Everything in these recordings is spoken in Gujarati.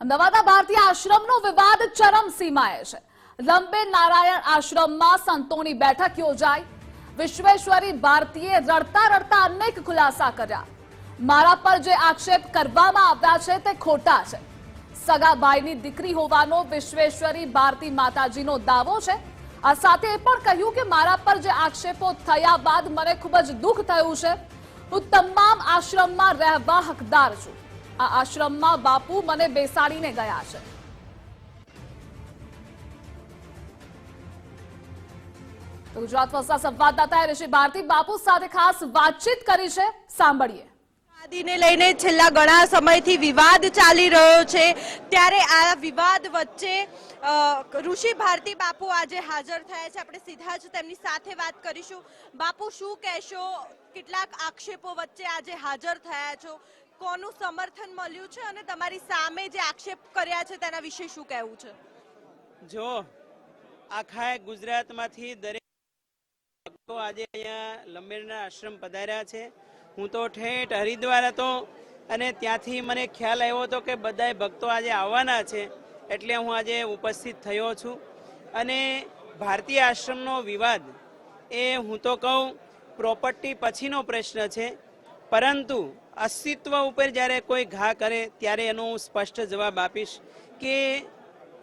અમદાવાદના ભારતીય આશ્રમનો વિવાદ ચરમસીમાએ છે. લંબે નારાયણ આશ્રમમાં સંતોની બેઠક યોજાઈ. વિશ્વેશ્વરી ભારતીએ રડતા રડતા અનેક ખુલાસા કર્યા. મારા પર જે આક્ષેપ કરવામાં આવ્યા છે તે ખોટા છે. સગાભાઈની દીકરી હોવાનો વિશ્વેશ્વરી ભારતી માતાજીનો દાવો છે. આ સાથે એ પણ કહ્યું કે મારા પર જે આક્ષેપો થયા બાદ મને ખૂબ જ દુઃખ થયું છે. હું તમામ આશ્રમમાં રહેવા હકદાર છું. આ આશ્રમમાં બાપુ મને બેસાડીને ગયા છે. ગુજરાત વસ્તા સંવાદદાતા ઋષિ ભારતી બાપુ સાથે ખાસ વાતચીત કરી છે. સાંભળીએ. આદિને લઈને છેલ્લા ઘણા સમયથી વિવાદ ચાલી રહ્યો છે. ત્યારે આ વિવાદ વચ્ચે ઋષિ ભારતી બાપુ આજે હાજર થયા છે. આપણે સીધા જ તેમની સાથે વાત કરીશું. બાપુ, શું કહેશો? કેટલાક આક્ષેપો વચ્ચે આજે હાજર થયા છો. કોનું સમર્થન મળ્યું છે અને તમારી સામે જે આક્ષેપ કર્યા છે તેના વિશે શું કહેવું છે? જો, આખા ગુજરાતમાંથી દરેક ભક્તો આજે અહીંયા લંબેરના આશ્રમ પધાર્યા છે. હું તો ઠેઠ હરિદ્વાર હતો અને ત્યાંથી મને ખ્યાલ આવ્યો હતો કે બધાય ભક્તો આજે આવવાના છે, એટલે હું આજે ઉપસ્થિત થયો છું. અને ભારતીય આશ્રમનો વિવાદ એ હું તો કહું પ્રોપર્ટી પછીનો પ્રશ્ન છે. પરંતુ અસ્તિત્વ ઉપર જ્યારે કોઈ ઘા કરે ત્યારે એનો હું સ્પષ્ટ જવાબ આપીશ કે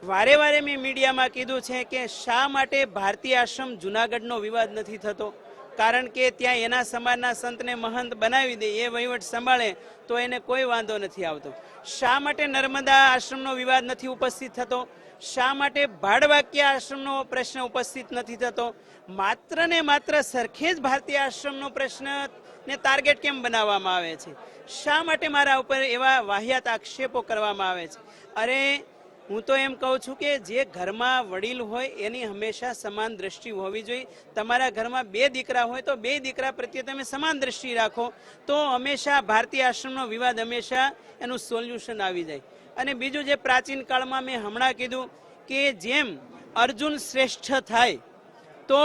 વારે વારે મેં મીડિયામાં કીધું છે કે શા માટે ભારતીય આશ્રમ જુનાગઢનો વિવાદ નથી થતો? કારણ કે ત્યાં એના સમાજના સંતને મહંત બનાવી દે, એ વહીવટ સંભાળે, તો એને કોઈ વાંધો નથી આવતો. શા માટે નર્મદા આશ્રમનો વિવાદ નથી ઉપસ્થિત થતો? શા માટે ભાડવાક્ય આશ્રમનો પ્રશ્ન ઉપસ્થિત નથી થતો? માત્ર ને માત્ર સરખેજ ભારતીય આશ્રમનો પ્રશ્ન ને ટાર્ગેટ કેમ બનાવવામાં આવે છે? શા માટે મારા ઉપર એવા વાહિયાત આક્ષેપો કરવામાં આવે છે? અરે, હું તો એમ કહું છું કે જે ઘરમાં વડીલ હોય એની હંમેશા સમાન દ્રષ્ટિ હોવી જોઈએ. તમારા ઘરમાં બે દીકરા હોય તો બે દીકરા પ્રત્યે તમે સમાન દ્રષ્ટિ રાખો. તો હંમેશા ભારતીય આશ્રમનો વિવાદ હંમેશા એનું સોલ્યુશન આવી જાય. અને બીજું જે પ્રાચીન કાળમાં મેં હમણાં કીધું કે જેમ અર્જુન શ્રેષ્ઠ થાય, તો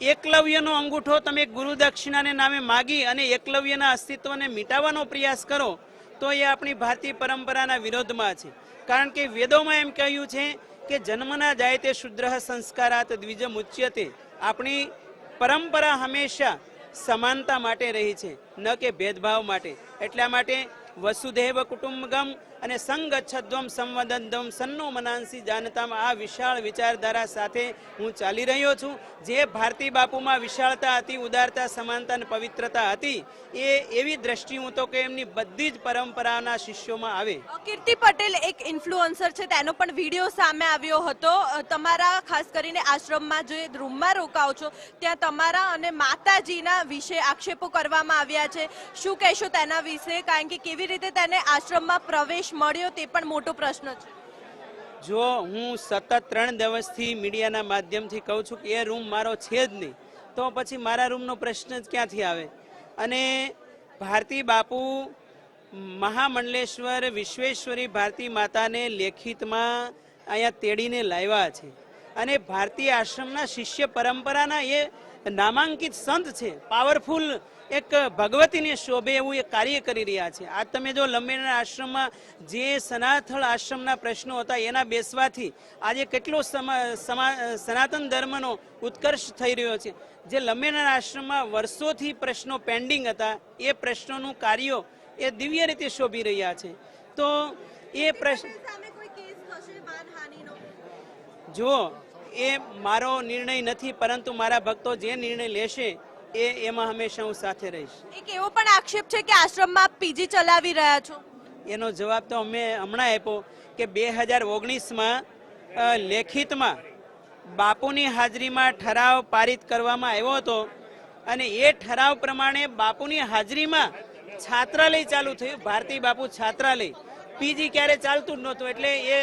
એકલવ્યનો અંગૂઠો તમે ગુરુ દક્ષિણાને નામે માગી અને એકલવ્યના અસ્તિત્વને મિટાવવાનો પ્રયાસ કરો, તો એ આપણી ભારતીય પરંપરાના વિરોધમાં છે. કારણ કે વેદોમાં એમ કહ્યું છે કે જન્મના જાય તે શુદ્ર સંસ્કારાત દ્વિજ મુચ્યતે. આપણી પરંપરા હંમેશા સમાનતા માટે રહી છે, ન કે ભેદભાવ માટે. એટલા માટે વસુધૈવ કુટુંબગમ અને સંગચ્છદ્વમ સંવદંતમ સન્નો મનાંસી જાનતામ આ વિશાળ વિચારધારા સાથે હું ચાલી રહ્યો છું જે ભારતી બાપુમાં વિશાળતા હતી ઉદારતા સમાનતા અને પવિત્રતા હતી એ એવી દ્રષ્ટિ હું તો કે એમની બધી જ પરંપરાના શિષ્યોમાં આવે કીર્તિ પટેલ એક ઇન્ફ્લુઅન્સર છે તેનો પણ વીડિયો સામે આવ્યો હતો તમારા ખાસ કરીને આશ્રમમાં જે રૂમમાં રોકાઓ છો ત્યાં તમારા અને માતાજીના વિશે આક્ષેપો કરવામાં આવ્યા છે શું કહેશો તેના વિશે કારણ કે કેવી રીતે તેને આશ્રમમાં પ્રવેશ મળ્યો તે પણ મોટો પ્રશ્ન છે. જો હું સતત ત્રણ દિવસથી મીડિયાના માધ્યમથી કહું છું કે એ રૂમ મારો છે જ નહીં, તો પછી મારા રૂમનો પ્રશ્ન જ ક્યાંથી આવે? અને ભારતી બાપુ મહામંડલેશ્વર વિશ્વેશ્વરી ભારતી માતાને લેખિતમાં અહીંયા તેડીને લાવ્યા છે. અને ભારતીય આશ્રમના શિષ્ય પરંપરાના એ નામાંકિત સંત છે. પાવરફુલ એક ભગવતીને શોભે એવું એ કાર્ય કરી રહ્યા છે. આ તમે જો લંબેના આશ્રમમાં જે સનાથળ આશ્રમના પ્રશ્નો હતા એના બેસવાથી આજે કેટલો સમા- સમા- સનાતન ધર્મનો ઉત્કર્ષ થઈ રહ્યો છે. જે લંબેના આશ્રમમાં વર્ષોથી પ્રશ્નો પેન્ડિંગ હતા એ પ્રશ્નોનું કાર્યો એ દિવ્ય રીતે શોભી રહ્યા છે. તો એ પ્રશ્ન જુઓ એ મારો નિર્ણય નથી પરંતુ મારા ભક્તો જે નિર્ણય લેશે એ એમાં હંમેશા હું સાથે રહીશ. એક એવો પણ આક્ષેપ છે કે આશ્રમમાં પીજી ચલાવી રહ્યા છો? એનો જવાબ તો અમે હમણાં આપ્યો કે બે હજાર ઓગણીસમાં લેખિતમાં બાપુની હાજરીમાં ઠરાવ પારિત કરવામાં આવ્યો હતો અને એ ઠરાવ પ્રમાણે બાપુની હાજરીમાં છાત્રાલય ચાલુ થયું. ભારતી બાપુ છાત્રાલય. પીજી ક્યારે ચાલતું જ નહોતું એટલે એ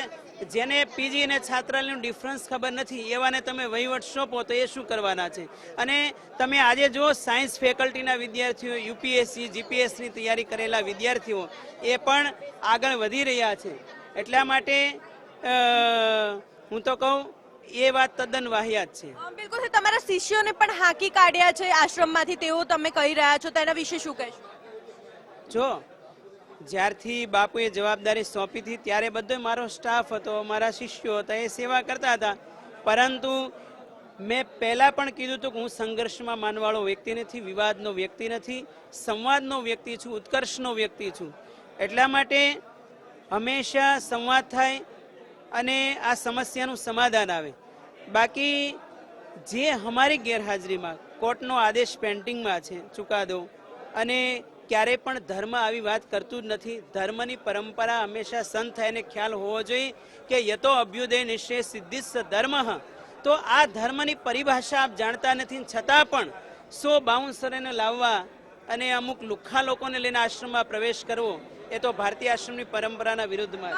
જેને પીજી અને છાત્રાલયનું ડિફરન્સ ખબર નથી એવાને તમે વહીવટ સોંપો તો એ શું કરવાના છે? અને તમે આજે જો સાયન્સ ફેકલ્ટીના વિદ્યાર્થીઓ યુપીએસસી જીપીએસની તૈયારી કરેલા વિદ્યાર્થીઓ એ પણ આગળ વધી રહ્યા છે. એટલા માટે હું તો કહું એ વાત તદ્દન વાહિયાત છે. બિલકુલ. તમારા શિષ્યોને પણ હાંકી કાઢ્યા છે આશ્રમમાંથી તેઓ તમે કહી રહ્યા છો તેના વિશે શું કહેશો? જો જ્યારથી બાપુએ જવાબદારી સોંપી હતી, ત્યારે બધો મારો સ્ટાફ હતો, મારા શિષ્યો હતા, એ સેવા કરતા હતા. પરંતુ મેં પહેલાં પણ કીધું હતું કે હું સંઘર્ષમાં માનવાળો વ્યક્તિ નથી, વિવાદનો વ્યક્તિ નથી, સંવાદનો વ્યક્તિ છું, ઉત્કર્ષનો વ્યક્તિ છું. એટલા માટે હંમેશા સંવાદ થાય અને આ સમસ્યાનું સમાધાન આવે. બાકી જે અમારી ગેરહાજરીમાં, કોર્ટનો આદેશ પેન્ટિંગમાં છે, ચુકાદો અને ક્યારેય પણ ધર્મ આવી વાત કરતું જ નથી. ધર્મની પરંપરા હંમેશા સંત એને ખ્યાલ હોવો જોઈએ કે યતો અભ્યુદય નિશ્ચય સિદ્ધિ ધર્મ. તો આ ધર્મની પરિભાષા આપ જાણતા નથી છતાં પણ સો બાઉન્સરેને લાવવા અને અમુક લુખ્ખા લોકોને લઈને આશ્રમમાં પ્રવેશ કરવો એ તો ભારતીય આશ્રમની પરંપરાના વિરુદ્ધમાં